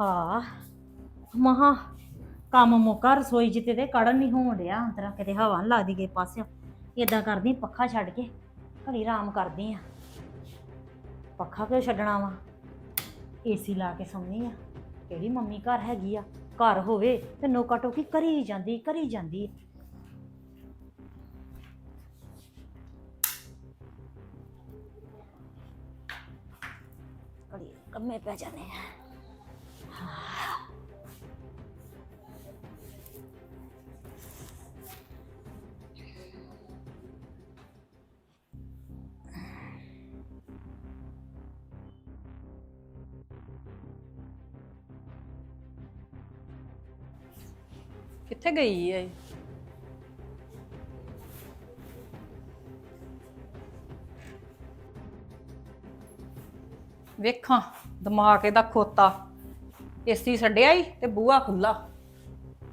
ਹਾਂ। ਮਹਾ, ਕੰਮ ਮੁੱਕਾ ਰਸੋਈ ਜਿੱਤੇ ਤੇ ਕੜਨ ਨਹੀਂ ਹੋਣ ਡਿਆ। ਅੰਦਰਾਂ ਕਿਤੇ ਹਵਾ ਨੀ ਲੱਗਦੀ ਗਏ ਪਾਸੇ ਇਦਾਂ ਕਰਦੀ ਪੱਖਾ ਛੱਡ ਕੇ। ਘੜੀ ਆਰਾਮ ਕਰਦੀ ਆ ਪੱਖਾ ਕਿਉਂ ਛੱਡਣਾ ਵਾ? ਏਸੀ ਲਾ ਕੇ ਸੌਂਦੀ ਆ ਕਿਹੜੀ ਮੰਮੀ ਘਰ ਹੈਗੀ ਆ? ਘਰ ਹੋਵੇ ਤੇ ਨੋਕਾ ਟੋਕੀ ਕਰੀ ਜਾਂਦੀ ਕਰੀ ਜਾਂਦੀ ਘੜੀ ਕੰਮੇ ਪੈ ਜਾਂਦੇ ਆ। ਕਿੱਥੇ ਗਈ ਐ ਵੇਖਾਂ ਦਿਮਾਗ ਇਹਦਾ ਖੋਤਾ। ਏਸੀ ਛੱਡਿਆ ਈ ਤੇ ਬੂਹਾ ਖੁੱਲਾ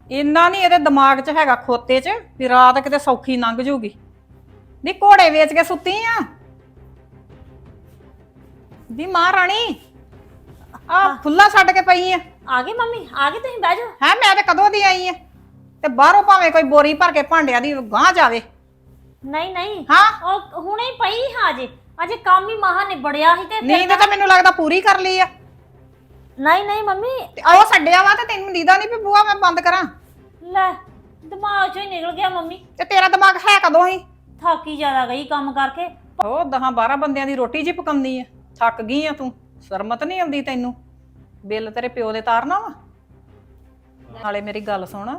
ਇੰਨਾ ਨਹੀਂ ਇਹਦੇ ਦਿਮਾਗ 'ਚ ਹੈਗਾ ਖੋਤੇ 'ਚ ਵੀ ਰਾਤ ਕਿਤੇ ਸੌਖੀ ਲੰਘ ਜੂਗੀ। ਨੀ ਘੋੜੇ ਵੇਚ ਕੇ ਸੁੱਤੀ ਆ? ਦੀ ਮਾਂ ਰਾਣੀ ਆ ਖੁੱਲਾ ਛੱਡ ਕੇ ਪਈ ਆ। ਆ ਗਏ ਮੰਮੀ ਆ ਗਏ ਤੁਸੀਂ ਬਹਿ ਜਾਓ। ਹੈ ਮੈਂ ਤੇ ਕਦੋਂ ਦੀ ਆਈ ਆ? ਤੇ ਬਾਹਰੋਂ ਭਾਵੇਂ ਕੋਈ ਬੋਰੀ ਭਰ ਕੇ ਭਾਂਡਿਆਂ ਦੀ ਗਾਂ ਜਾਵੇ। ਨਹੀਂ ਨਹੀਂ। ਹਾਂ? ਉਹ ਹੁਣੇ ਹੀ ਪਈ ਹਾਂ ਅਜੇ ਅਜੇ ਕੰਮ ਹੀ ਮਹਾ ਨਿਬੜਿਆ ਸੀ ਤੇ ਨੀਂਦ ਤਾਂ ਮੈਨੂੰ ਲੱਗਦਾ ਪੂਰੀ ਕਰ ਲਈ ਆ। ਨਹੀਂ ਨਹੀਂ ਮੰਮੀ। ਤੇ ਉਹ ਛੱਡਿਆ ਵਾ ਤੇ ਤੈਨੂੰ ਨੀਂਦਾ ਨਹੀਂ ਵੀ ਬੂਆ ਮੈਂ ਬੰਦ ਕਰਾਂ। ਲੈ ਦਿਮਾਗ ਚੋਂ ਹੀ ਨਿਕਲ ਗਿਆ ਮੰਮੀ। ਤੇ ਤੇਰਾ ਦਿਮਾਗ ਹੈ ਕਦੋਂ ਹੀ ਥਾਕੀ ਜ਼ਿਆਦਾ ਗਈ ਕੰਮ ਕਰਕੇ। ਉਹ 10 12 ਬੰਦਿਆਂ ਦੀ ਰੋਟੀ ਜੀ ਪਕਾਉਂਦੀ ਆ। ਥੱਕ ਗਈ ਆ ਤੂੰ ਸ਼ਰਮਤ ਨਹੀਂ ਆਉਂਦੀ ਤੈਨੂੰ। ਬਿੱਲ ਤੇਰੇ ਪਿਓ ਦੇ ਤਾਰਨਾ ਵਾ? ਨਾਲੇ ਮੇਰੀ ਗੱਲ ਸੁਣ।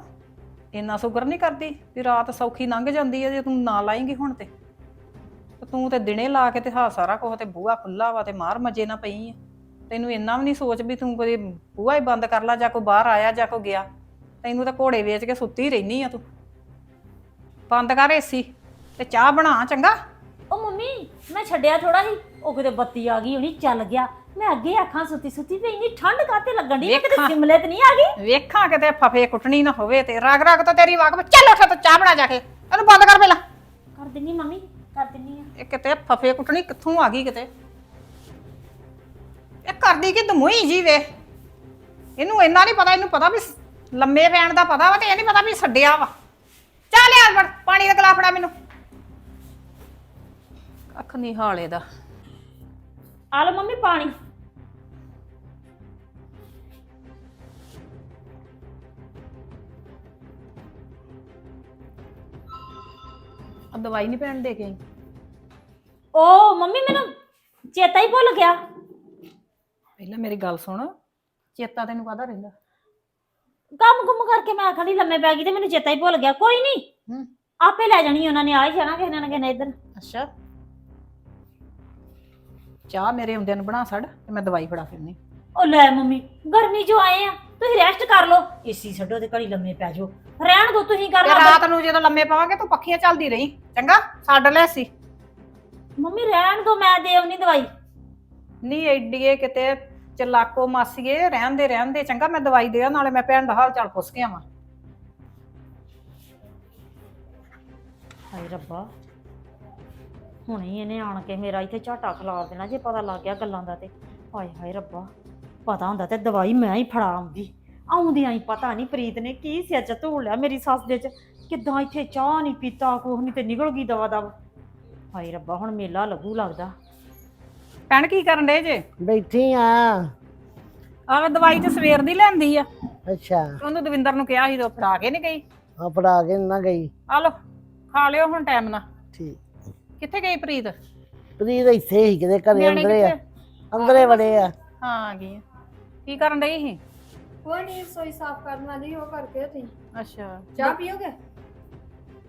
ਇੰਨਾ ਸ਼ੁਕਰ ਨਹੀਂ ਕਰਦੀ, ਵੀ ਰਾਤ ਸੌਖੀ ਲੰਘ ਜਾਂਦੀ ਆ ਜੇ ਤੂੰ ਨਾ ਲਾਏਂਗੀ ਹੁਣ ਤੇ। ਤੇ ਤੂੰ ਤੇ ਦਿਨੇ ਲਾ ਕੇ ਤੇ ਹਾ ਸਾਰਾ ਕੁਝ ਤੇ ਬੂਹਾ ਖੁੱਲਾ ਵਾ ਤੇ ਮਾਰ ਮਜੇ ਨਾ ਪਈ ਆ। ਤੈਨੂੰ ਇੰਨਾ ਵੀ ਨਹੀਂ ਸੋਚ ਵੀ ਤੂੰ ਕੋਈ ਬੂਹਾ ਹੀ ਬੰਦ ਕਰ ਲਾ ਜਾਂ ਕੋਈ ਬਾਹਰ ਆਇਆ ਜਾਂ ਕੋਈ ਗਿਆ। ਤੈਨੂੰ ਤਾਂ ਘੋੜੇ ਵੇਚ ਕੇ ਸੁੱਤੀ ਰਹਿਨੀ ਆ ਤੂੰ। ਬੰਦ ਕਰ ਏਸੀ ਤੇ ਚਾਹ ਬਣਾ ਚੰਗਾ। ਉਹ ਮੰਮੀ, ਮੈਂ ਛੱਡਿਆ ਥੋੜਾ ਸੀ ਉਹ ਕਿਤੇ ਬੱਤੀ ਆ ਗਈ ਹੁਣੀ ਚੱਲ ਗਿਆ। ਮੈਂ ਅੱਗੇ ਅੱਖਾਂ ਸੁੱਤੀ ਸੁੱਤੀ ਪਈ ਇੰਨੀ ਠੰਡ ਕਾਤੇ ਲੱਗਣ ਦੀ ਕਿਤੇ ਵੇਖਾਂ। ਸਿਮਲੇ ਤੇ ਨਹੀਂ ਆ ਗਈ? ਵੇਖਾਂ ਕਿਤੇ ਫਫੇ ਕੁੱਟਣੀ ਨਾ ਹੋਵੇ ਤੇ ਰਗ ਰਗ ਤਾਂ ਤੇਰੀ ਵਾਕ ਚੱਲ ਉੱਠ ਤੂੰ ਚਾਹ ਬਣਾ ਜਾ ਕੇ। ਇਹਨੂੰ ਬੰਦ ਕਰ ਪਹਿਲਾਂ। ਕਰ ਦਿੰਨੀ ਮੰਮੀ ਕਰ ਦਿੰਨੀ ਆ। ਇਹ ਕਿਤੇ ਫਫੇ ਕੁੱਟਣੀ ਕਿੱਥੋਂ ਆ ਗਈ ਕਿਤੇ? ਇਹ ਕਰਦੀ ਕਿ ਦਮੂਈ ਜੀ ਵੇ? ਇਹਨੂੰ ਇੰਨਾ ਨਹੀਂ ਪਤਾ ਇਹਨੂੰ ਪਤਾ ਵੀ ਸ- ਲੰਮੇ ਪੈਣ ਦਾ ਪਤਾ ਵਾ ਤੇ ਇਹ ਨਹੀਂ ਪਤਾ ਵੀ ਛੱਡਿਆ ਵਾ। ਚੱਲ ਯਾਰ ਫੜ ਪਾਣੀ ਦਾ ਗਲਾਸ ਫੜਾ ਮੈਨੂੰ। ਅੱਖ ਨਹੀਂ ਹਾਲੇ ਦਾ। ਆ ਲਓ ਮੰਮੀ ਪਾਣੀ। ਆ ਦਵਾਈ ਨਹੀਂ ਪੈਣ ਦੇ ਕੇ ਆਈ। ਮੰਮੀ ਮੈਨੂੰ ਚੇਤਾ ਹੀ ਭੁੱਲ ਗਿਆ। ਪਹਿਲਾਂ ਮੇਰੀ ਗੱਲ ਸੁਣ ਚੇਤਾ ਤੈਨੂੰ ਕਾਹਦਾ ਰਹਿੰਦਾ? ਕੰਮ ਕੁੰਮ ਕਰਕੇ ਮੈਂ ਆਖਣੀ ਲੰਮੇ ਪੈ ਗਈ ਤੇ ਮੈਨੂੰ ਚੇਤਾ ਹੀ ਭੁੱਲ ਗਿਆ। ਕੋਈ ਨਹੀਂ ਹੂੰ। ਆਪੇ ਲੈ ਜਾਣੀ ਉਹਨਾਂ ਨੇ ਆ ਹੀ ਜਾਣਾ ਕਿਸੇ ਨਾ ਕਿਸੇ ਨੇ ਇੱਧਰ। ਅੱਛਾ। ਚਾਹ ਮੇਰੇ ਹੁੰਦਿਆਂ ਨੂੰ ਬਣਾ ਛੱਡ ਤੇ ਮੈਂ ਦਵਾਈ ਫੜਾ ਫਿਰਨੀ ਉਹ ਲੈ ਮੰਮੀ ਗਰਮੀ ਜੋ ਆਏ ਆ। ਤੁਸੀਂ ਰੈਸਟ ਕਰ ਲਓ। ਏਸੀ ਛੱਡੋ ਤੇ ਘੜੀ ਲੰਮੇ ਪੈ ਜਾਓ। ਰਹਿਣ ਦੋ ਤੁਸੀਂ ਕਰ ਤੇ ਲਓ ਰਾਤ ਨੂੰ ਜਦੋਂ ਲੰਮੇ ਪਾਵਾਂਗੇ ਤੂੰ ਪੱਖੀਆਂ ਚੱਲਦੀ ਰਹੀ। ਚੰਗਾ ਛੱਡ ਲੈ ਸੀ। ਮੰਮੀ ਰਹਿਣ ਦੋ ਮੈਂ ਦੇ ਆਉਣੀ ਦਵਾਈ। ਨਹੀਂ ਐਡੀਏ ਕਿਤੇ ਚਲਾਕੋ ਮਾਸੀਏ ਰਹਿਣ ਦੇ ਰਹਿਣ ਦੇ ਚੰਗਾ ਮੈਂ ਦਵਾਈ ਦੇ ਆ ਨਾਲੇ ਮੈਂ ਭੈਣ ਦਾ ਹਾਲ ਚਾਲ ਪੁੱਛ ਕੇ ਆਵਾਂ। ਹਾਏ ਰੱਬਾ। ਹੁਣੇ ਹੀ ਇਹਨੇ ਆਣ ਕੇ ਮੇਰਾ ਇੱਥੇ ਝਾਟਾ ਖਿਲਾਰ ਦੇਣਾ ਜੇ ਪਤਾ ਲੱਗ ਗਿਆ ਗੱਲਾਂ ਦਾ ਤੇ। ਹਾਏ ਹਾਏ ਰੱਬਾ। ਪਤਾ ਹੁੰਦਾ ਤੇ ਦਵਾਈ ਮੈਂ ਹੀ ਫੜਾ ਆਉਂਦੀ। ਆਉਂਦਿਆਂ ਹੀ ਪਤਾ ਨਹੀਂ ਪ੍ਰੀਤ ਨੇ ਕੀ ਸਿਰ ਚ ਲਿਆ ਮੇਰੀ ਸੱਸ ਦੇ ਚ। ਕਿੱਦਾਂ ਇੱਥੇ ਚਾਹ ਨਹੀਂ ਪੀਤਾ ਕੁਛ ਨਹੀਂ ਤੇ ਨਿਕਲ ਗਈ ਦਵਾ ਦਵ। ਹਾਏ ਰੱਬਾ ਹੁਣ ਮੇਲਾ ਲੱਗੂ ਲੱਗਦਾ। ਭੈਣ ਕੀ ਕਰਨ ਡੇ ਜੇ? ਬੈਠੀ ਆ। ਆਹ ਦਵਾਈ ਤੇ ਸਵੇਰ ਦੀ ਲੈਂਦੀ ਆ। ਅੱਛਾ। ਉਹਨੂੰ ਦਵਿੰਦਰ ਨੂੰ ਕਿਹਾ ਸੀ ਤੇ ਉਹ ਫੜਾ ਕੇ ਨਹੀਂ ਗਈ। ਆ ਪੜਾ ਕੇ ਨਾ ਗਈ। ਆ ਲੋ ਖਾ ਲਿਓ ਹੁਣ ਟਾਈਮ ਨਾਲ। ਠੀਕ। ਕਿੱਥੇ ਗਈ ਪ੍ਰੀਤ? ਪ੍ਰੀਤ ਇੱਥੇ ਹੀ ਕਿਤੇ ਘਰੇ ਨਿਆਣੇ ਅੰਦਰੇ ਆ। ਕਿੱਥੇ? ਅੰਦਰੇ ਵੜੇ ਆ। ਹਾਂ ਆ ਗਈ ਆ। ਕੀ ਕਰਨ ਡਈ ਸੀ? ਕੋਈ ਨਹੀਂ ਰਸੋਈ ਸਾਫ਼ ਕਰਨ ਵਾਲੀ ਉਹ ਕਰਕੇ ਤੁਸੀਂ ਅੱਛਾ। ਚਾਹ ਪੀਓਗੇ?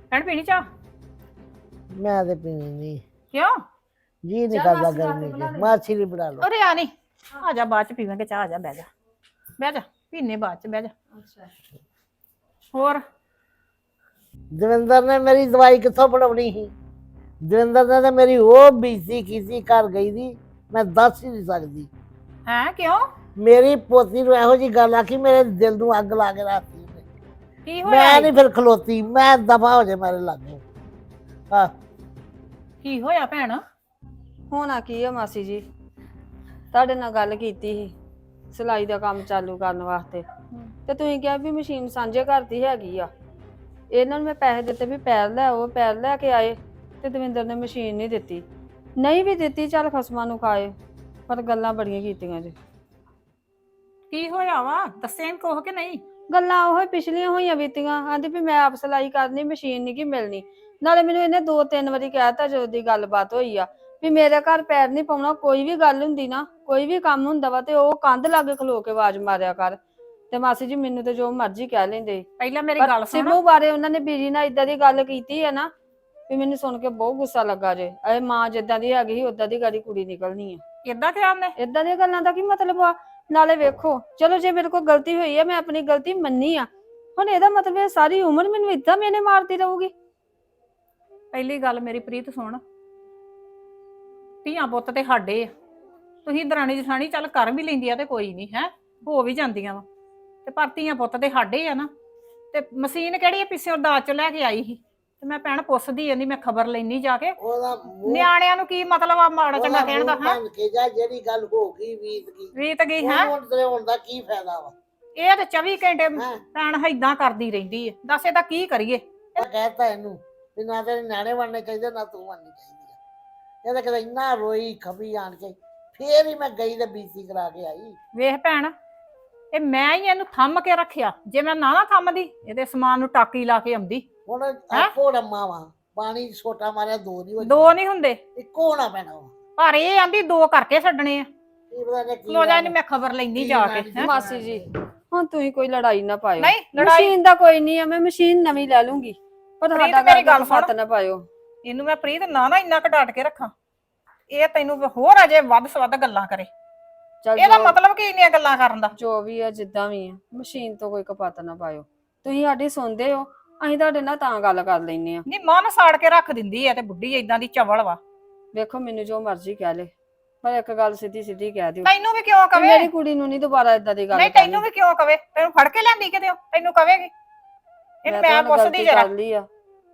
ਭੈਣ ਪੀਣੀ ਚਾਹ? ਮੈਂ ਤੇ ਪੀਣੀ ਨਹੀਂ ਕਿਉਂ? ਜੀ ਨਹੀਂ ਕਰਦਾ ਗਰਮੀ ਚ। ਲੈ। ਮਾਛੀ ਨਹੀਂ ਬਣਾ ਲਓ। ਅਰੇ ਆ ਨਹੀਂ ਆ ਜਾ ਬਾਅਦ ਚ ਪੀਵਾਂਗੇ ਚਾਹ ਆ ਜਾ ਬਹਿ ਜਾ। ਬਹਿ ਜਾ ਪੀਨੇ ਬਾਅਦ ਚ ਬਹਿ ਜਾ। ਅੱਛਾ। ਹੋਰ? ਦਵਿੰਦਰ ਨੇ ਮੇਰੀ ਦਵਾਈ ਕਿੱਥੋਂ ਪੜਾਉਣੀ ਸੀ? ਦਵਿੰਦਰ ਨੇ ਤੇ ਮੇਰੀ ਉਹ ਬੀਸੀ ਖੀਸੀ ਕਰ ਗਈ ਦੀ ਮੈਂ ਦੱਸ ਹੀ ਨਹੀਂ ਸਕਦੀ। ਹੈ ਕਿਉਂ? ਮੇਰੀ ਪੋਤੀ ਨੂੰ ਇਹੋ ਜੀ ਗੱਲ ਆਖੀ ਮੇਰੇ ਦਿਲ ਨੂੰ ਅੱਗ ਲਾ ਕੇ ਰੱਖਤੀ। ਕੀ ਹੋਇਆ? ਮੈਂ? ਨਹੀਂ ਫਿਰ ਖਲੋਤੀ ਮੈਂ ਦਫਾ ਹੋ ਜਾ ਮੇਰੇ ਲਾਗੋਂ। ਹਾਂ। ਕੀ ਹੋਇਆ ਭੈਣ? ਹੋਣਾ ਕੀ ਆ ਮਾਸੀ ਜੀ? ਤੁਹਾਡੇ ਨਾਲ ਗੱਲ ਕੀਤੀ ਸੀ ਸਿਲਾਈ ਦਾ ਕੰਮ ਚਾਲੂ ਕਰਨ ਵਾਸਤੇ। ਤੇ ਤੁਸੀਂ ਕਿਹਾ ਵੀ ਮਸ਼ੀਨ ਸਾਂਝੇ ਘਰ ਦੀ ਹੈਗੀ ਆ। ਇਹਨਾਂ ਨੂੰ ਮੈਂ ਪੈਸੇ ਦਿੱਤੇ ਵੀ ਪੈਰ ਲੈ ਉਹ ਪੈਰ ਲੈ ਕੇ ਆਏ ਤੇ ਦਵਿੰਦਰ ਨੇ ਮਸ਼ੀਨ ਨਹੀਂ ਦਿੱਤੀ। ਨਹੀਂ ਵੀ ਦਿੱਤੀ ਚੱਲ ਖਸਮਾਂ ਨੂੰ ਖਾਏ ਪਰ ਗੱਲਾਂ ਬੜੀਆਂ ਕੀਤੀਆਂ ਜੀ। ਕੀ ਹੋਇਆ ਵਾ? ਦੱਸਿਆ ਕੋਹ ਕਿ ਨਹੀਂ? ਗੱਲਾਂ ਉਹ ਪਿਛਲੀਆਂ ਹੋਈਆਂ ਬੀਤੀਆਂ। ਆਂਦੀ ਵੀ ਮੈਂ ਆਪ ਸਿਲਾਈ ਕਰਨੀ ਮਸ਼ੀਨ ਨਹੀਂ ਕੀ ਮਿਲਣੀ। ਨਾਲੇ ਮੈਨੂੰ ਇਹਨੇ ਦੋ ਤਿੰਨ ਵਾਰੀ ਕਹਿਤਾ ਜਦੋਂ ਦੀ ਗੱਲਬਾਤ ਹੋਈ ਆ ਵੀ ਮੇਰੇ ਘਰ ਪੈਰ ਨਹੀਂ ਪਾਉਣਾ ਕੋਈ ਵੀ ਗੱਲ ਹੁੰਦੀ ਨਾ ਕੋਈ ਵੀ ਕੰਮ ਹੁੰਦਾ ਵਾ ਤੇ ਉਹ ਕੰਧ ਲਾਗੇ ਖਲੋ ਕੇ ਆਵਾਜ਼ ਮਾਰਿਆ ਕਰ। ਤੇ ਮਾਸੀ ਜੀ ਮੈਨੂੰ ਤੇ ਜੋ ਮਰਜ਼ੀ ਕਹਿ ਲੈਂਦੇ। ਪਹਿਲਾਂ ਮੇਰੀ ਗੱਲ ਸੁਣ। ਸਿਮੂ ਬਾਰੇ ਉਹਨਾਂ ਨੇ ਬੀਜੀ ਨਾਲ ਇਦਾਂ ਦੀ ਗੱਲ ਕੀਤੀ ਹੈ ਨਾ ਵੀ ਮੈਨੂੰ ਸੁਣ ਕੇ ਬਹੁਤ ਗੁੱਸਾ ਲੱਗਾ ਜੇ। ਇਹ ਮਾਂ ਜਿੱਦਾਂ ਦੀ ਹੈਗੀ ਸੀ ਉਦਾਂ ਦੀ ਗਾੜੀ ਕੁੜੀ ਨਿਕਲਣੀ ਹੈ ਕਿੱਦਾਂ ਕਿਹਾ ਉਹਨੇ? ਇਦਾਂ ਦੀਆਂ ਗੱਲਾਂ ਦਾ ਕੀ ਮਤਲਬ ਆ? ਨਾਲੇ ਵੇਖੋ, ਚਲੋ ਜੇ ਮੇਰੇ ਕੋਲ ਗਲਤੀ ਹੋਈ ਹੈ ਮੈਂ ਆਪਣੀ ਗਲਤੀ ਮੰਨੀ ਆ। ਹੁਣ ਇਹਦਾ ਮਤਲਬ ਇਹ ਸਾਰੀ ਉਮਰ ਮੈਨੂੰ ਇਦਾਂ ਮੈਨੇ ਮਾਰਦੀ ਰਹੂਗੀ। ਪਹਿਲੀ ਗੱਲ ਮੇਰੀ ਪ੍ਰੀਤ ਸੁਣ। ਧੀਆਂ ਪੁੱਤ ਤੇ ਸਾਡੇ ਆ। ਤੁਸੀਂ ਦਰਾਣੀ ਜਠਾਣੀ ਚੱਲ ਕਰ ਵੀ ਲੈਂਦੀ ਆ ਤੇ ਕੋਈ ਨਹੀਂ, ਹੈ? ਹੋ ਵੀ ਜਾਂਦੀਆਂ ਵਾ। ਤੇ ਪਰ ਧੀਆਂ ਪੁੱਤ ਤੇ ਸਾਡੇ ਆ ਨਾ। ਤੇ ਮਸ਼ੀਨ ਕਿਹੜੀ ਆ, ਪਿੱਛੇ ਦਾਜ ਚ ਲੈ ਕੇ ਆਈ ਸੀ। ਤੇ ਮੈਂ ਭੈਣ ਪੁੱਛਦੀ ਨਹੀਂ ਮੈਂ ਖਬਰ ਲੈਣੀ ਜਾ ਕੇ। ਉਹਦਾ ਮੂੰਹ ਨਿਆਣਿਆਂ ਨੂੰ ਕੀ ਮਤਲਬ ਆ ਮਾੜਾ ਚੰਗਾ ਉਹਦਾ ਕਹਿਣ ਦਾ ਮੂੰਹ ਹੈ? ਭੰਨ ਕੇ ਜਾ ਜਿਹੜੀ ਗੱਲ ਹੋ ਗਈ ਵੀਤ ਗਈ। ਰੀਤ ਗਈ ਹੈ? ਉਹਨੂੰ ਹੋਣ ਦਾ ਕੀ ਫਾਇਦਾ ਵਾ? ਇਹ ਤੇ 24 ਘੰਟੇ ਹੈਂ? ਭੈਣ ਏਦਾਂ ਕਰਦੀ ਰਹਿੰਦੀ ਹੈ ਦੱਸ ਇਹਦਾ ਕੀ ਕਰੀਏ? ਮੈਂ ਕਹਿਤਾ ਇਹਨੂੰ ਵੀ ਨਾ ਤੇਰੇ ਨਿਆਣੇ ਬਣਨੇ ਚਾਹੀਦੇ ਨਾ ਤੂੰ ਬਣਨੀ ਚਾਹੀਦੀ ਆ। ਇਹ ਤਾਂ ਕਦੇ ਇੰਨਾ ਰੋਈ ਖਬੀ ਆਣ ਕੇ ਫੇਰ ਹੀ ਮੈਂ ਗਈ ਤੇ ਬੀਸੀ ਕਰਾ ਕੇ ਆਈ। ਵੇਖ ਭੈਣ ਇਹ ਮੈਂ ਹੀ ਇਹਨੂੰ ਥੰਮ ਕੇ ਰੱਖਿਆ। ਜੇ ਮੈਂ ਨਾ ਨਾ ਥੰਮਦੀ ਇਹਦੇ ਸਮਾਨ ਨੂੰ ਟਾਕੀ ਲਾ ਕੇ ਆਉਂਦੀ। ਹੁਣ ਆਪੋ ਡੰਮਾ ਵਾ। ਪਾਣੀ ਛੋਟਾ ਮਾਰਿਆ ਦੋ ਨਹੀਂ ਹੋ ਦੋ ਨਹੀਂ ਹੁੰਦੇ। ਇੱਕੋ ਹੋਣਾ ਪੈਣਾ ਵਾ। ਪਰ ਇਹ ਆਂਦੀ ਦੋ ਕਰਕੇ ਛੱਡਣੇ ਆ। ਕੀ ਪਤਾ ਨੇ ਕੀ ਲੋ ਜਾ ਇਹਨੂੰ ਮੈਂ ਖਬਰ ਲੈਂਦੀ ਜਾ ਕੇ ਹੈਂ। ਮਾਸੀ ਜੀ ਹੁਣ ਤੁਸੀਂ ਕੋਈ ਲੜਾਈ ਨਾ ਪਾਇਓ। ਨਹੀਂ ਲੜਾਈ ਮਸ਼ੀਨ ਦਾ ਕੋਈ ਨਹੀਂ ਆ ਮੈਂ ਮਸ਼ੀਨ ਨਵੀਂ ਲੈ ਲੂੰਗੀ। ਪਰ ਪ੍ਰੀਤ, ਸਾਡਾ ਮੇਰੀ ਗੱਲ ਗੱਲ ਸੁਣ। ਫਤ ਨਾ ਪਾਇਓ। ਇਹਨੂੰ ਮੈਂ ਪ੍ਰੀਤ ਨਾ ਨਾ ਇੰਨਾ ਘਟਾਟ ਕੇ ਰੱਖਾਂ। ਇਹ ਤੈਨੂੰ ਹੋਰ ਅਜੇ ਵੱਧ ਸਵੱਧ ਗੱਲਾਂ ਕਰੇ। ਚੱਲ ਇਹਦਾ ਜੋ- ਮਤਲਬ ਕੀ ਇੰਨੀਆਂ ਗੱਲਾਂ ਕਰਨ ਦਾ? ਜੋ ਵੀ ਆ ਜਿੱਦਾਂ ਵੀ ਆ ਮਸ਼ੀਨ ਤੋਂ ਕੋਈ ਕਪਾਤ ਨਾ ਪਾਇਓ। ਤੁਸੀਂ ਸਾਡੀ ਸੁਣਦੇ ਹੋ ਅਸੀਂ ਤੁਹਾਡੇ ਨਾਲ ਤਾਂ ਗੱਲ ਕਰ ਲੈਨੇ ਆ ਨਹੀਂ ਮਨ ਸਾੜ ਕੇ ਰੱਖ ਦਿੰਦੀ ਐ ਤੇ ਬੁੱਢੀ ਇਦਾਂ ਦੀ ਚਵਲ ਵਾ। ਵੇਖੋ ਮੈਨੂੰ ਜੋ ਮਰਜ਼ੀ ਕਹਿ ਲੇ। ਪਰ ਇੱਕ ਗੱਲ ਸਿੱਧੀ ਸਿੱਧੀ ਕਹਿ ਦਿਓ। ਤੈਨੂੰ ਵੀ ਕਿਉਂ ਕਵੇ? ਮੇਰੀ ਕੁੜੀ ਨੂੰ ਨਹੀਂ ਦੁਬਾਰਾ ਇਦਾਂ ਦੀ ਗੱਲ ਨਹੀਂ ਕਰਨੀ। ਤੈਨੂੰ ਵੀ ਕਿਉਂ ਕਵੇ? ਤੈਨੂੰ ਫੜ ਕੇ ਲਿਆਂਦੀ ਕਿਤੇ ਉਹ? ਤੈਨੂੰ ਕਵੇਗੀ? ਇਹਨੂੰ ਮੈਂ ਤਾਂ ਪੁੱਛਦੀ ਗਲਤੀ ਜਰਾ। ਕਰ ਲਈ ਆ।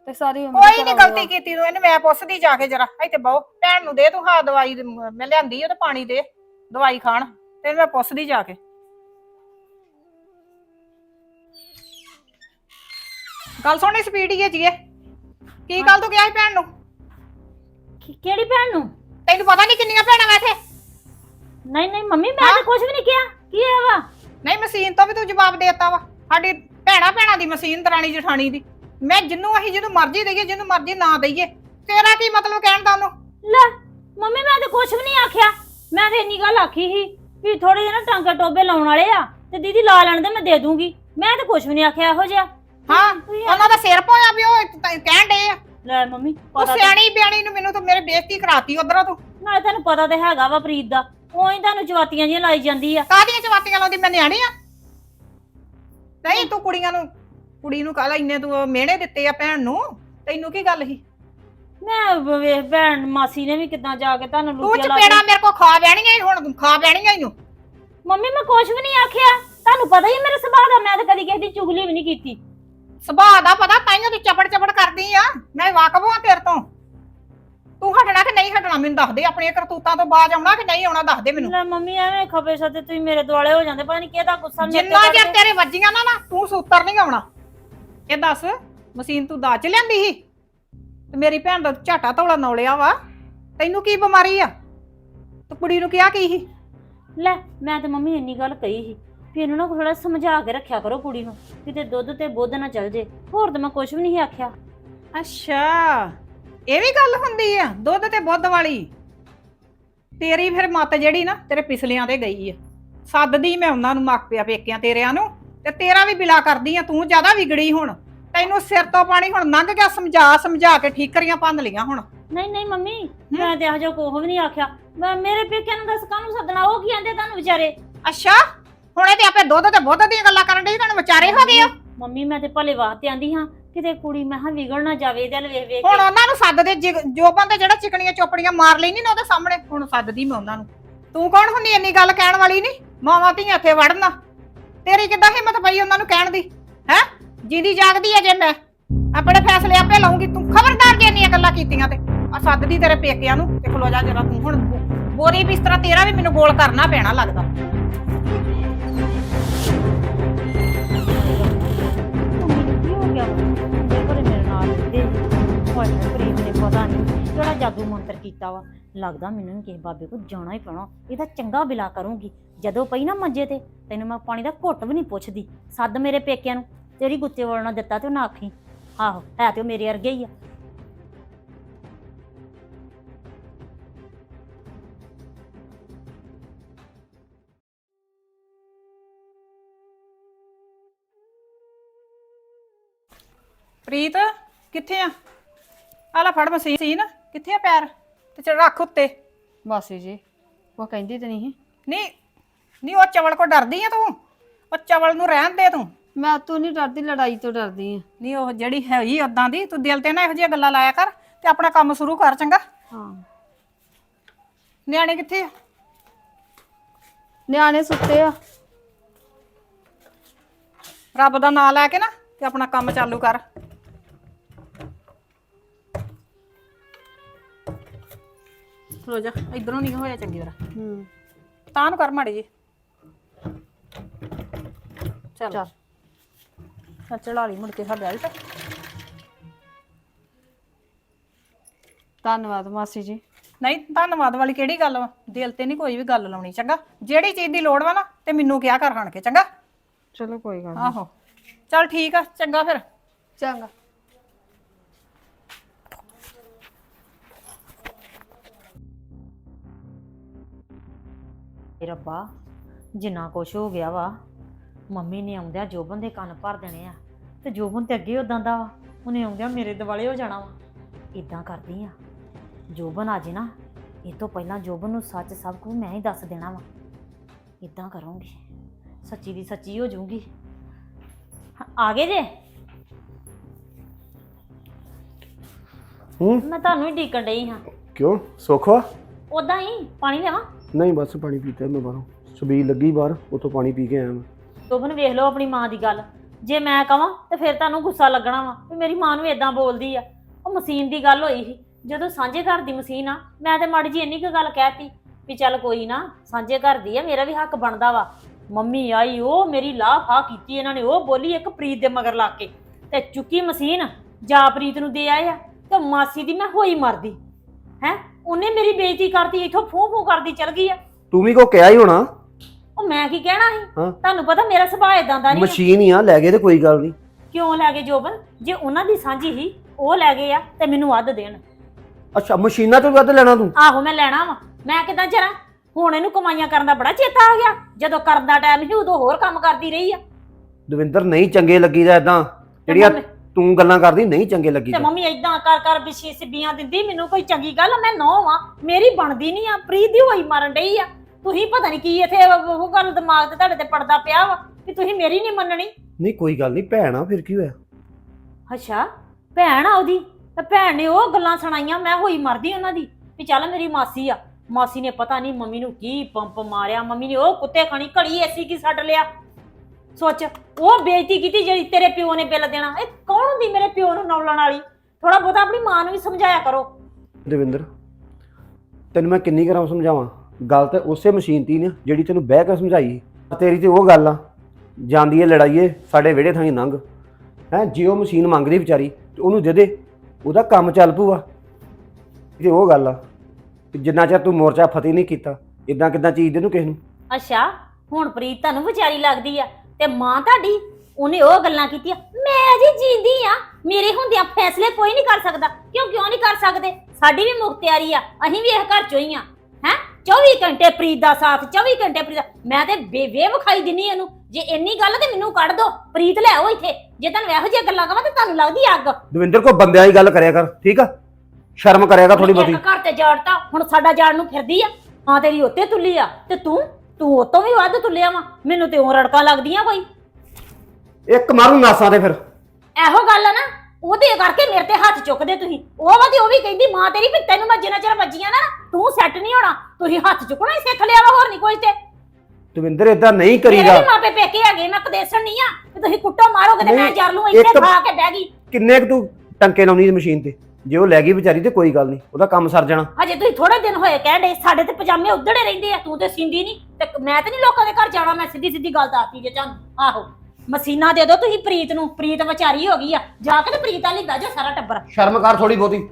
ਤੇ ਸਾਰੀ ਉਮਰ ਕੋਈ ਨਹੀਂ ਗਲਤੀ ਕੀਤੀ ਤੂੰ ਇਹਨੂੰ ਮੈਂ ਪੁੱਛਦੀ ਜਾ ਕੇ ਜਰਾ। ਇੱਥੇ ਬਹੁ ਭੈਣ ਨੂੰ ਦੇ ਤੂੰ ਹਾਂ ਦਵਾਈ ਮੈਂ ਲਿਆਂਦੀ ਆ ਤੇ ਪਾਣੀ ਦੇ ਦਵਾਈ ਖਾਣ। ਤੇ ਮੈਂ ਪੁੱਛਦੀ ਜਾ ਕੇ। ਗੱਲ ਸੁਣੀ ਸਪੀਡ ਹੀ ਹੈ ਜੀਏ। ਕੀ ਗੱਲ ਤੂੰ ਕਿਹਾ ਸੀ ਭੈਣ ਨੂੰ? ਕਿ- ਕਿਹੜੀ ਭੈਣ ਨੂੰ? ਤੈਨੂੰ ਪਤਾ ਨਹੀਂ ਕਿੰਨੀਆਂ ਭੈਣਾਂ ਵੈਸੇ ਨਹੀਂ ਨਹੀਂ ਮੰਮੀ ਮੈਂ ਤਾਂ ਕੁਝ ਵੀ ਨਹੀਂ ਕਿਹਾ। ਕੀ ਹੈ ਵਾ? ਨਹੀਂ ਮਸ਼ੀਨ ਤੋਂ ਵੀ ਤੂੰ ਜਵਾਬ ਦੇਤਾ ਵਾ। ਸਾਡੀ ਭੈਣਾ ਭੈਣਾਂ ਦੀ ਮਸ਼ੀਨ ਦਰਾਣੀ ਜਠਾਣੀ ਦੀ। ਮੈਂ ਜਿੰਨੂੰ ਅਸੀਂ ਜਿਹਨੂੰ ਮਰਜ਼ੀ ਦਈਏ ਜਿਹਨੂੰ ਮਰਜ਼ੀ ਨਾ ਦਈਏ। ਤੇਰਾ ਕੀ ਮਤਲਬ ਕਹਿਣ ਦਾ ਉਹਨੂੰ? ਲੈ ਮੰਮੀ ਮੈਂ ਤਾਂ ਕੁਝ ਵੀ ਨਹੀਂ ਆਖਿਆ। ਮੈਂ ਤਾਂ ਇੰਨੀ ਗੱਲ ਆਖੀ ਸੀ ਵੀ ਥੋੜੇ ਜਿਹੇ ਨਾ ਟਾਂਕੇ ਟੋਬੇ ਲਾਉਣ ਵਾਲੇ ਆ ਤੇ ਦੀਦੀ ਲਾ ਲੈਣ ਦੇ ਮੈਂ ਦੇ ਦੂੰਗੀ। ਮੈਂ ਤਾਂ ਕੁਝ ਵੀ ਨਹੀਂ ਆਖਿਆ ਇਹੋ ਜਿਹਾ। ਹਾਂ ਉਹਨਾਂ ਦਾ ਸਿਰ ਪੋਇਆ ਵੀ ਉਹ ਤ- ਕਹਿਣ ਡੇ ਆ। ਲੈ ਮੰਮੀ ਉਹ ਪਤਾ ਸਿਆਣੀ ਬਿਆਣੀ ਨੂੰ ਮੈਨੂੰ ਤਾਂ ਮੇਰੇ ਬੇਇੱਜ਼ਤੀ ਕਰਾਤੀ ਉਧਰੋਂ ਤੂੰ। ਨਾਲੇ ਤੁਹਾਨੂੰ ਪਤਾ ਤੇ ਹੈਗਾ ਵਾ ਪ੍ਰੀਤ ਦਾ। ਉਹੀ ਤੁਹਾਨੂੰ ਜਵਾਤੀਆਂ ਜੀਆਂ ਲਾਈ ਜਾਂਦੀ ਆ। ਕਾਹਦੀਆਂ ਚਵਾਤੀਆਂ ਲਾਉਂਦੀ? ਮੈਂ ਨਿਆਣੀ ਆ। ਨਹੀਂ ਤੂੰ ਕੁੜੀਆਂ ਨੂੰ ਕੁੜੀ ਨੂੰ ਕਾਲਾ ਇੰਨੇ ਤੂੰ ਮਿਹਣੇ ਦਿੱਤੇ ਆ ਭੈਣ ਨੂੰ? ਤੈਨੂੰ ਕੀ ਗੱਲ ਸੀ? ਮੈਂ ਵ- ਵੇਖ ਭੈਣ ਮਾਸੀ ਨੇ ਵੀ ਕਿਦਾਂ ਜਾ ਕੇ ਤੁਹਾਨੂੰ ਤੂੰ ਲੁੱਟਿਆ ਚਪੇੜਾ ਮੇਰੇ ਕੋ ਖਾ ਬਹਿਣੀਆਂ ਈ ਹੁਣ ਖਾ ਬਹਿਣੀਆਂ ਇਹਨੂੰ ਮੰਮੀ ਮੈਂ ਕੁਝ ਵੀ ਨਹੀਂ ਆਖਿਆ। ਤੁਹਾਨੂੰ ਪਤਾ ਹੀ ਹੈ ਮੇਰੇ ਸੁਭਾਅ ਦਾ ਮੈਂ ਤਾਂ ਕਦੀ ਕਿਸੇ ਦੀ ਚੁਗਲੀ ਵੀ ਨਹੀਂ ਕੀਤੀ। ਸੁਭਾਅ ਦਾ ਪਤਾ ਤਾਈਓ ਤੂੰ ਚਪੜ ਚਪੜ ਕਰਦੀ ਆ। ਮੈਂ ਵਾਕਫ ਹਾਂ ਤੇਰੇ ਤੋਂ। ਤੂੰ ਹਟਣਾ ਕਿ ਨਹੀਂ ਹਟਣਾ ਮੈਨੂੰ ਦੱਸ ਦੇ ਆਪਣੀਆਂ ਕਰਤੂਤਾਂ ਤੋਂ ਬਾਜ ਆਉਣਾ ਕਿ ਨਹੀਂ ਆਉਣਾ ਦੱਸ ਦੇ ਮੈਨੂੰ। ਲੈ ਮੰਮੀ ਐਵੇਂ ਖਬੇ ਸੱਤੇ ਤੁਸੀਂ ਮੇਰੇ ਦੁਆਲੇ ਹੋ ਜਾਂਦੇ ਪਤਾ ਨਹੀਂ ਕਿਹਦਾ ਗੁੱਸਾ ਮੇਰੇ ਜਿੰਨਾ ਚਿਰ। ਤੇਰੇ ਵੱਜੀਆਂ ਨਾ ਨਾ ਤੂੰ ਸੂਤਰ ਨਹੀਂ ਆਉਣਾ। ਇਹ ਦੱਸ ਮਸ਼ੀਨ ਤੂੰ ਦਾਜ ਚ ਲਿਆਂਦੀ ਸੀ? ਤੇ ਮੇਰੀ ਭੈਣ ਦਾ ਝਾਟਾ ਧੌਲਾ ਨੌਲਿਆ ਵਾ। ਤੈਨੂੰ ਕੀ ਬਿਮਾਰੀ ਆ? ਤੂੰ ਕੁੜੀ ਨੂੰ ਕਿਹਾ ਕੀ ਸੀ? ਲੈ ਮੈਂ ਤੇ ਮੰਮੀ ਇੰਨੀ ਗੱਲ ਕਹੀ ਸੀ। ਵੀ ਇਹਨੂੰ ਨਾ ਥੋੜਾ ਸਮਝਾ ਕੇ ਰੱਖਿਆ ਕਰੋ ਕੁੜੀ ਨੂੰ ਕਿਤੇ ਦੁੱਧ ਤੇ ਬੁੱਧ ਨਾ ਚੱਲ ਜੇ। ਹੋਰ ਤਾਂ ਮੈਂ ਕੁਝ ਵੀ ਨਹੀਂ ਆਖਿਆ। ਅੱਛਾ ਇਹ ਵੀ ਗੱਲ ਹੁੰਦੀ ਆ ਦੁੱਧ ਤੇ ਬੁੱਧ ਵਾਲੀ। ਤੇਰੀ ਫਿਰ ਮੱਤ ਜਿਹੜੀ ਨਾ ਤੇਰੇ ਪਿਛਲਿਆਂ ਤੇ ਗਈ ਆ। ਸੱਦਦੀ ਮੈਂ ਉਹਨਾਂ ਨੂੰ ਮੱਕ ਪਿਆ ਪੇਕਿਆਂ ਤੇਰਿਆਂ ਨੂੰ ਤੇ ਤੇਰਾ ਵੀ ਬਿਲਾ ਕਰਦੀ ਆ ਤੂੰ ਜ਼ਿਆਦਾ ਵਿਗੜੀ ਹੁਣ। ਤੈਨੂੰ ਸਿਰ ਤੋਂ ਪਾਣੀ ਹੁਣ ਲੰਘ ਗਿਆ ਸਮਝਾ ਸਮਝਾ ਕੇ ਠੀਕਰੀਆਂ ਭੰਨ ਲੀਆਂ ਹੁਣ। ਨਹੀਂ ਨਹੀਂ ਮੰਮੀ ਮੈਂ ਤੇ ਇਹੋ ਜਿਹਾ ਕੋਹ ਵੀ ਨਹੀਂ ਆਖਿਆ। ਮੈਂ ਮੇਰੇ ਪੇਕਿਆਂ ਨੂੰ ਦੱਸ ਕਾਹਨੂੰ ਸੱਦਣਾ ਉਹ ਕੀ ਆਂਦੇ ਤੁਹਾਨੂੰ ਵਿਚਾਰੇ? ਅੱਛਾ ਹੁਣੇ ਤੇ ਆਪੇ ਦੁੱਧ ਤੇ ਬੁੱਧ ਦੀਆਂ ਗੱਲਾਂ ਕਰਨ ਡਈ ਤੁਹਾਨੂੰ ਵਿਚਾਰੇ ਹੋ ਗਏ ਆ ਮੰਮੀ ਮੈਂ ਤੇ ਭਲੇ ਵਾਸਤੇ ਆਂਦੀ ਹਾਂ ਕਿਤੇ ਕੁੜੀ ਮੈਂ ਹਾਂ ਵਿਗੜ ਨਾ ਜਾਵੇ ਇਹਦੇ ਵੇਖ ਵੇਖ ਹੁਣ ਕੇ ਉਹਨਾਂ ਨੂੰ ਸੱਦ ਦੇ ਜਿਗ- ਜੋ ਬੰਦੇ ਜਿਹੜਾ ਚਿਕਣੀਆਂ ਚੋਪੜੀਆਂ ਮਾਰ ਲੈਣੀ ਨਾ ਉਹਦੇ ਸਾਹਮਣੇ ਹੁਣ ਸੱਦਦੀ ਮੈਂ ਉਹਨਾਂ ਨੂੰ। ਤੂੰ ਕੌਣ ਹੁੰਨੀ ਇੰਨੀ ਗੱਲ ਕਹਿਣ ਵਾਲੀ ਨਹੀਂ ਮਾਵਾਂ ਧੀਆਂ ਇੱਥੇ ਵੜਨਾ। ਤੇਰੀ ਕਿੱਦਾਂ ਹਿੰਮਤ ਪਈ ਉਹਨਾਂ ਨੂੰ ਕਹਿਣ ਦੀ? ਹੈ? ਜਿੰਦੀ ਜਾਗਦੀ ਹੈ ਜੇ ਮੈਂ। ਆਪਣੇ ਫੈਸਲੇ ਆਪੇ ਲਊਂਗੀ। ਤੂੰ ਖਬਰਦਾਰ ਜੇ ਇੰਨੀਆਂ ਗੱਲਾਂ ਕੀਤੀਆਂ ਤੇ। ਆ ਸੱਦਦੀ ਤੇਰੇ ਪੇਕਿਆਂ ਨੂੰ ਤੇ ਖਲੋ ਜਾ ਜਰਾ ਤੂੰ ਹੁਣ। ਬੋ- ਬਿਸਤਰਾ ਤੇਰਾ ਵੀ ਮੈਨੂੰ ਗੋਲ ਕਰਨਾ ਪੈਣਾ ਲੱਗਦਾ। ਕੀ ਹੋ ਗਿਆ? ਮੇਰੇ ਮੇਰੇ ਨਾਲ ਰਹਿੰਦੇ ਸੀ ਪ੍ਰੀਤ ਨੇ ਪਤਾ ਨਹੀਂ ਕਿਹੜਾ ਜਾਦੂ ਮੰਤਰ ਕੀਤਾ ਵਾ। ਲੱਗਦਾ ਮੈਨੂੰ ਵੀ ਕਿਸੇ ਬਾਬੇ ਕੋਲ ਜਾਣਾ ਹੀ ਪੈਣਾ। ਇਹਦਾ ਚੰਗਾ ਬਿਲਾ ਕਰੂੰਗੀ। ਜਦੋਂ ਪਈ ਨਾ ਮੰਜੇ ਤੇ, ਤੈਨੂੰ ਮੈਂ ਪਾਣੀ ਦਾ ਘੁੱਟ ਵੀ ਨਹੀਂ ਪੁੱਛਦੀ। ਸੱਦ ਮੇਰੇ ਪੇਕਿਆਂ ਨੂੰ। ਤੇਰੀ ਗੁੱਤੇ ਵੜਨਾ ਦਿੱਤਾ ਤੇ ਉਹ ਨਾ ਆਖੀ, ਆਹੋ, ਹੈ ਤੇ ਉਹ ਮੇਰੇ ਵਰਗੇ ਹੀ ਆ। ਪ੍ਰੀਤ ਕਿੱਥੇ ਆ? ਆ ਲੈ ਫੜ ਮਸੀਨ ਸੀ ਨਾ ਕਿੱਥੇ ਆ ਪੈਰ? ਤੇ ਚਲ ਰੱਖ ਉੱਤੇ। ਮਾਸੀ ਜੀ ਉਹ ਕਹਿੰਦੀ ਤੇ ਨਹੀਂ ਨਹੀਂ ਨਹੀਂ ਉਹ ਚਵਲ ਕੋ ਡਰਦੀ ਆ ਤੂੰ? ਉਹ ਚਵਲ ਨੂੰ ਰਹਿਣ ਦੇ ਤੂੰ। ਮੈਂ ਤੂੰ ਨਹੀਂ ਡਰਦੀ ਲੜਾਈ ਤੋਂ ਡਰਦੀ ਆ। ਨਹੀਂ ਉਹ ਜਿਹੜੀ ਹੈਗੀ ਉਦਾਂ ਦੀ ਤੂੰ ਦਿਲ ਤੇ ਨਾ ਇਹੋ ਜਿਹੀਆਂ ਗੱਲਾਂ ਲਾਇਆ ਕਰ ਤੇ ਆਪਣਾ ਕੰਮ ਸ਼ੁਰੂ ਕਰ ਚੰਗਾ। ਹਾਂ। ਨਿਆਣੇ ਕਿੱਥੇ ਆ? ਨਿਆਣੇ ਸੁੱਤੇ ਆ। ਰੱਬ ਦਾ ਨਾਮ ਲੈ ਕੇ ਨਾ ਤੇ ਆਪਣਾ ਕੰਮ ਚਾਲੂ ਕਰ। ਖਲੋ ਜਾ ਇਧਰੋਂ ਨਹੀਂ ਹੋਇਆ ਚੰਗੀ ਤਰ੍ਹਾਂ। ਹੂੰ। ਤਾਂ ਨੂੰ ਕਰ ਮਾੜੀ ਜੀ। ਚੱਲ। ਚੱਲ। ਚੱਲ ਚੜਾ ਲਈ ਮੁੜ ਕੇ ਸਾ ਬੈਲਟ ਧੰਨਵਾਦ ਮਾਸੀ ਜੀ। ਨਹੀਂ ਧੰਨਵਾਦ ਵਾਲੀ ਕਿਹੜੀ ਗੱਲ ਵਾ? ਦਿਲ ਤੇ ਨਹੀਂ ਕੋਈ ਵੀ ਗੱਲ ਲਾਉਣੀ ਚੰਗਾ? ਜਿਹੜੀ ਚੀਜ਼ ਦੀ ਲੋੜ ਵਾ ਨਾ ਤੇ ਮੈਨੂੰ ਕਿਹਾ ਕਰ ਹਣ ਕੇ ਚੰਗਾ? ਚਲੋ ਕੋਈ ਗੱਲ ਆਹੋ। ਚੱਲ ਠੀਕ ਆ ਚੰਗਾ ਫਿਰ। ਚੰਗਾ। ਏ ਰੱਬਾ ਜਿੰਨਾ ਕੁਛ ਹੋ ਗਿਆ ਵਾ ਮੰਮੀ ਨੇ ਆਉਂਦਿਆਂ ਜੋਬਨ ਦੇ ਕੰਨ ਭਰ ਦੇਣੇ ਆ ਤੇ ਜੋਬਨ ਤੇ ਅੱਗੇ ਉਦਾਂ ਦਾ ਵਾ ਉਹਨੇ ਆਉਂਦਿਆਂ ਮੇਰੇ ਦਿਵਾਲੇ ਹੋ ਜਾਣਾ ਵਾ। ਇਦਾਂ ਕਰਦੀ ਆ। ਜੋਬਨ ਆ ਜੇ ਨਾ ਇਹ ਤੋਂ ਪਹਿਲਾਂ ਜੋਬਨ ਨੂੰ ਸੱਚ ਸਭ ਕੁਝ ਮੈਂ ਹੀ ਦੱਸ ਦੇਣਾ ਵਾ। ਇਦਾਂ ਕਰੂੰਗੀ। ਸੱਚੀ ਦੀ ਸੱਚੀ ਹੋ ਜਾਊਂਗੀ। ਹਾਂ, ਆ ਗਏ ਜੇ? ਹੂੰ? ਮੈਂ ਤੁਹਾਨੂੰ ਹੀ ਡੀਕਣ ਡਈ ਹਾਂ। ਕਿਉਂ? ਸੁੱਖ ਵਾ? ਉਦਾਂ ਹੀ ਪਾਣੀ ਲਿਆਵਾਂ? ਨਹੀਂ, ਬਸ ਪਾਣੀ ਪੀਤਾ ਮੈਂ ਬਾਹਰੋਂ। ਛਬੀਲ ਲੱਗੀ ਬਾਹਰ, ਉੱਥੋਂ ਪਾਣੀ ਪੀ ਕੇ ਆਇਆ ਮੈਂ। ਜੋਬਨ ਵੇਖ ਲਓ ਆਪਣੀ ਮਾਂ ਦੀ ਗੱਲ। ਜੇ ਮੈਂ ਕਵਾਂ, ਤੇ ਫਿਰ ਤੁਹਾਨੂੰ ਗੁੱਸਾ ਲੱਗਣਾ ਵਾ ਵੀ ਮੇਰੀ ਮਾਂ ਨੂੰ ਇਦਾਂ ਬੋਲਦੀ ਆ। ਉਹ ਮਸ਼ੀਨ ਦੀ ਗੱਲ ਹੋਈ ਸੀ। ਜਦੋਂ ਸਾਂਝੇ ਘਰ ਦੀ ਮਸ਼ੀਨ ਆ, ਮੈਂ ਤੇ ਮਾੜੀ ਜੀ ਇੰਨੀ ਕੁ ਗੱਲ ਕਹਿਤੀ ਵੀ ਚੱਲ ਕੋਈ ਨਾ, ਸਾਂਝੇ ਘਰ ਦੀ ਆ, ਮੇਰਾ ਵੀ ਹੱਕ ਬਣਦਾ ਵਾ। ਮੰਮੀ ਆਈ, ਉਹ ਮੇਰੀ ਲਾਹ ਫਾ ਕੀਤੀ ਇਹਨਾਂ ਨੇ, ਉਹ ਬੋਲੀ ਇੱਕ ਪ੍ਰੀਤ ਦੇ ਮਗਰ ਲਾ ਕੇ। ਤੇ ਚੁੱਕੀ ਮਸ਼ੀਨ ਜਾ ਪ੍ਰੀਤ ਨੂੰ ਦੇ ਆਏ ਆ, ਤੇ ਮਾਸੀ ਦੀ ਮੈਂ ਹੋਈ ਮਰਦੀ। ਹੈ? ਉਹਨੇ ਮੇਰੀ ਬੇਇੱਜ਼ਤੀ ਕਰਤੀ ਇੱਥੋਂ ਫੂੰ ਫੂੰ ਕਰਦੀ ਚਲ ਗਈ ਆ। ਤੂੰ ਵੀ ਕੋ ਕਿਹਾ ਹੀ ਹੋਣਾ? ਉਹ ਮੈਂ ਕੀ ਕਹਿਣਾ ਸੀ? ਹਾਂ। ਤੁਹਾਨੂੰ ਪਤਾ ਮੇਰਾ ਸੁਭਾਅ ਇਦਾਂ ਦਾ ਨਹੀਂ ਆ। ਮਸ਼ੀਨ ਹੀ ਆ ਲੈ ਗਏ ਤੇ ਕੋਈ ਗੱਲ ਨਹੀਂ। ਕਿਉਂ ਲੈ ਗਏ ਜੋਬਨ? ਜੇ ਉਹਨਾਂ ਦੀ ਸਾਂਝੀ ਹੀ ਉਹ ਲੈ ਗਏ ਆ ਤੇ ਮੈਨੂੰ ਅੱਧ ਦੇਣ। ਅੱਛਾ ਮਸ਼ੀਨਾਂ ਤੋਂ ਵੱਧ ਲੈਣਾ ਤੂੰ? ਆਹੋ ਮੈਂ ਲੈਣਾ ਵਾ। ਮੈਂ ਕਿਦਾਂ ਚਰਾਂ ਹੁਣ ਇਹਨੂੰ ਕਮਾਈਆਂ ਕਰਨ ਦਾ ਬੜਾ ਚੇਤਾ ਆ ਗਿਆ। ਜਦੋਂ ਕਰਨ ਦਾ ਟਾਈਮ ਸੀ ਉਦੋਂ ਹੋਰ ਕੰਮ ਕਰਦੀ ਰਹੀ ਆ। ਦਵਿੰਦਰ ਨਹੀਂ ਚੰਗੇ ਲੱਗੀਦਾ ਇਦਾਂ ਜਿਹੜੀਆਂ ਮੰਮੀ- ਤੂੰ ਗੱਲਾਂ ਕਰਦੀ ਨਹੀਂ ਚੰਗੇ ਲੱਗੀ ਤੇ ਮੰਮੀ ਇਦਾਂ ਕਰ ਕਰ ਬਿਸ਼ੀ ਸਿੱਬੀਆਂ ਦਿੰਦੀ ਮੈਨੂੰ ਕੋਈ ਚੰਗੀ ਗੱਲ ਮੈਂ ਨੋ ਆ ਮੇਰੀ ਬਣਦੀ ਨਹੀਂ ਆ ਪ੍ਰੀਤ ਦੀ ਹੋਈ ਮਰਨ ਡਈ ਆ। ਤੁਸੀਂ ਪਤਾ ਨਹੀਂ ਕੀ ਇੱਥੇ ਉਹ ਗੱਲ ਦਿਮਾਗ ਤੇ ਤੁਹਾਡੇ ਤੇ ਪੜਦਾ ਪਿਆ ਵਾ ਕਿ ਤੁਸੀਂ ਮੇਰੀ ਨਹੀਂ ਮੰਨਣੀ। ਨਹੀਂ ਕੋਈ ਗੱਲ ਨਹੀਂ ਭੈਣਾ ਫਿਰ ਕੀ ਹੋਇਆ? ਅੱਛਾ ਭੈਣ ਆ ਉਹਦੀ ਤੇ ਭੈਣ ਨੇ ਉਹ ਗੱਲਾਂ ਸੁਣਾਈਆਂ ਮੈਂ ਹੋਈ ਮਰਦੀ ਉਹਨਾਂ ਦੀ ਵੀ ਚੱਲ ਮੇਰੀ ਮਾਸੀ ਆ। ਮਾਸੀ ਨੇ ਪਤਾ ਨਹੀਂ ਮੰਮੀ ਨੂੰ ਕੀ ਪੰਪ ਮਾਰਿਆ ਮੰਮੀ ਨੇ ਉਹ ਕੁੱਤੇ ਖਾਣੀ ਘੜੀ ਐਸੀ ਕੀ ਛੱਡ ਲਿਆ। ਸੋਚ ਉਹ ਬੇਇੱਜ਼ਤੀ ਕੀਤੀ ਜਿਹੜੀ ਤੇਰੇ ਪਿਓ ਨੇ ਬਿੱਲ ਦੇਣਾ। ਇਹ ਕੌਣ ਹੁੰਦੀ ਮੇਰੇ ਪਿਓ ਨੂੰ ਨੌਲਣ ਵਾਲੀ? ਥੋੜਾ ਬਹੁਤਾ ਆਪਣੀ ਮਾਂ ਨੂੰ ਵੀ ਸਮਝਾਇਆ ਕਰੋ। ਦਵਿੰਦਰ ਤੈਨੂੰ ਮੈਂ ਕਿੰਨੀ ਕਰਾਂ ਸਮਝਾਵਾਂ? ਗੱਲ ਤੇ ਉਸੇ ਮਸ਼ੀਨ ਤੀ ਨੇ ਜਿਹੜੀ ਤੈਨੂੰ ਬਹਿ ਕੇ ਸਮਝਾਈ। ਤੇਰੀ ਤੇ ਉਹ ਗੱਲ ਆ ਜਾਂਦੀ ਏ ਲੜਾਈਏ ਸਾਡੇ ਵਿਹੜੇ ਥਾਂ ਨੰਗ ਹੈ ਜੇ ਉਹ ਮਸ਼ੀਨ ਮੰਗਦੀ ਵਿਚਾਰੀ ਤੇ ਉਹਨੂੰ ਦੇ ਦੇ ਉਹਦਾ ਕੰਮ ਚੱਲ ਪੂਗਾ ਇਹ ਉਹ ਗੱਲ ਆ ਕਿ ਜਿੰਨਾ ਚਿਰ ਤੂੰ ਮੋਰਚਾ ਫਤਿਹ ਨਹੀਂ ਕੀਤਾ ਇਦਾਂ ਕਿਦਾਂ ਚੀਜ਼ ਦੇ ਨੂੰ ਕਿਸ ਨੂੰ? ਅੱਛਾ ਹੁਣ ਪ੍ਰੀਤ ਤੁਹਾਨੂੰ ਵਿਚਾਰੀ ਲੱਗਦੀ ਆ। ਤੇ ਮਾਂ ਤੁਹਾਡੀ ਉਹਨੇ ਉਹ ਗੱਲਾਂ ਕੀਤੀਆਂ। ਮੈਂ ਅਜੇ ਜੀਂਦੀ ਆ। ਮੇਰੇ ਹੁੰਦਿਆਂ ਫੈਸਲੇ ਕੋਈ ਨਹੀਂ ਕਰ ਸਕਦਾ। ਕਿਉਂ ਕਿਉਂ ਨਹੀਂ ਕਰ ਸਕਦੇ? ਸਾਡੀ ਵੀ ਮੁਖਤਿਆਰੀ ਆ। ਅਸੀਂ ਵੀ ਇਹ ਘਰ ਚੋਂ ਹੀ ਆ। ਹੈ? 24 ਘੰਟੇ ਪ੍ਰੀਤ ਦਾ ਸਾਥ 24 ਘੰਟੇ ਪ੍ਰੀਤ ਦਾ ਮੈਂ ਤੇ ਬੇਵੇ ਵਿਖਾਈ ਦਿੰਨੀ ਇਹਨੂੰ। ਜੇ ਇੰਨੀ ਗੱਲ ਤੇ ਮੈਨੂੰ ਕੱਢ ਦੋ। ਪ੍ਰੀਤ ਲੈ ਆਓ ਇੱਥੇ। ਜੇ ਤੁਹਾਨੂੰ ਇਹੋ ਜਿਹੀਆਂ ਗੱਲਾਂ ਕਵਾਂ ਤੇ ਤੁਹਾਨੂੰ ਲੱਗਦੀ ਅੱਗ। ਦਵਿੰਦਰ ਕੋ ਬੰਦਿਆਂ ਦੀ ਗੱਲ ਕਰਿਆ ਕਰ ਠੀਕ ਆ? ਸ਼ਰਮ ਕਰਿਆ ਕਰ ਥੋੜੀ ਬਹੁਤੀ ਇੱਕ ਘਰ ਤੇ ਜਾੜਤਾ। ਹੁਣ ਸਾਡਾ ਜਾੜ ਨੂੰ ਫਿਰਦੀ ਆ। ਹਾਂ ਤੇਰੀ ਉੱਤੇ ਤੁੱਲੀ ਆ। ਤੇ ਤੂੰ ਤੂੰ ਉਹ ਤੋਂ ਵੀ ਵੱਧ ਤੁੱਲਿਆ ਵਾ ਮੈਨੂੰ ਤੇ ਉਹ ਰੜਕਾਂ ਲੱਗਦੀਆਂ ਕੋਈ। ਇੱਕ ਮਾਰੂ ਨਾਸਾਂ ਤੇ ਫਿਰ। ਇਹੋ ਗੱਲ ਆ ਨਾ ਉਹਦੇ ਕਰਕੇ ਮੇਰੇ ਤੇ ਹੱਥ ਚੁੱਕਦੇ ਤੁਸੀਂ। ਉਹ ਵਾ ਤੇ ਉਹ ਵੀ ਕਹਿੰਦੀ ਮਾਂ ਤੇਰੀ ਵੀ ਤੈਨੂੰ ਮੈਂ ਜਿੰਨਾ ਚਿਰ ਵੱਜੀਆਂ ਨਾ ਤੂੰ ਸੈੱਟ ਨਹੀਂ ਹੋਣਾ ਤੁਸੀਂ ਹੱਥ ਚੁੱਕਣਾ ਹੀ ਸਿੱਖ ਲਿਆ ਵਾ ਹੋਰ ਨਹੀਂ ਕੋਈ ਤੇ। ਦਵਿੰਦਰ ਇਦਾਂ ਨਹੀਂ ਮੇਰੇ ਕਰੀਦਾ। ਵੀ ਮਾਪੇ ਪੇਕੇ ਹੈਗੇ ਮੈਂ ਕਦੇਸਣ ਨਹੀਂ ਆ ਵੀ ਤੁਸੀਂ ਕੁੱਟੋ ਮਾਰੋਗੇ ਤੇ ਮੈਂ ਨਹੀਂ, ਜਰ ਲੂੰ ਇੱਥੇ ਇੱਕ- ਖਾ ਕੇ ਬਹਿ ਗਈ। ਕਿੰਨੇ ਕੁ ਤੂੰ ਟੰਕੇ ਲਾਉਣੀ ਮਸ਼ੀਨ ਤੇ? ਜੇ ਉਹ ਲੈ ਗਈ ਵਿਚਾਰੀ ਤੇ ਕੋਈ ਗੱਲ ਨਹੀਂ ਉਹਦਾ ਕੰਮ ਸਰ ਜਾਣਾ। ਹਜੇ ਤੁਸੀਂ ਥੋੜੇ ਦਿਨ ਹੋਏ ਕਹਿੰਦੇ ਸਾਡੇ ਤੇ ਪਜਾਮੇ ਉਧੜੇ ਰਹਿੰਦੇ ਆ ਤੂੰ ਤੇ ਸਿੰਦੀ ਨਹੀਂ ਤੇ ਮੈਂ ਤੇ ਨਹੀਂ ਲੋਕਾਂ ਦੇ ਘਰ ਜਾਣਾ ਮੈਂ ਸਿੱਧੀ ਸਿੱਧੀ ਗੱਲ ਦੱਸਦੀ ਜੇ ਤੁਹਾਨੂੰ। ਆਹੋ ਮਸੀਨਾ ਦੇ ਦਿਓ ਤੁਸੀਂ ਪ੍ਰੀਤ ਨੂੰ ਪ੍ਰੀਤ ਵਿਚਾਰੀ ਹੋ ਗਈ ਆ ਜਾ ਕੇ ਤੇ ਪ੍ਰੀਤ ਵਾਲੀ ਬਹਿ ਜਾਓ ਸਾਰਾ ਟੱਬਰ। ਸ਼ਰਮ ਕਰ ਥੋੜੀ ਬਹੁਤੀ।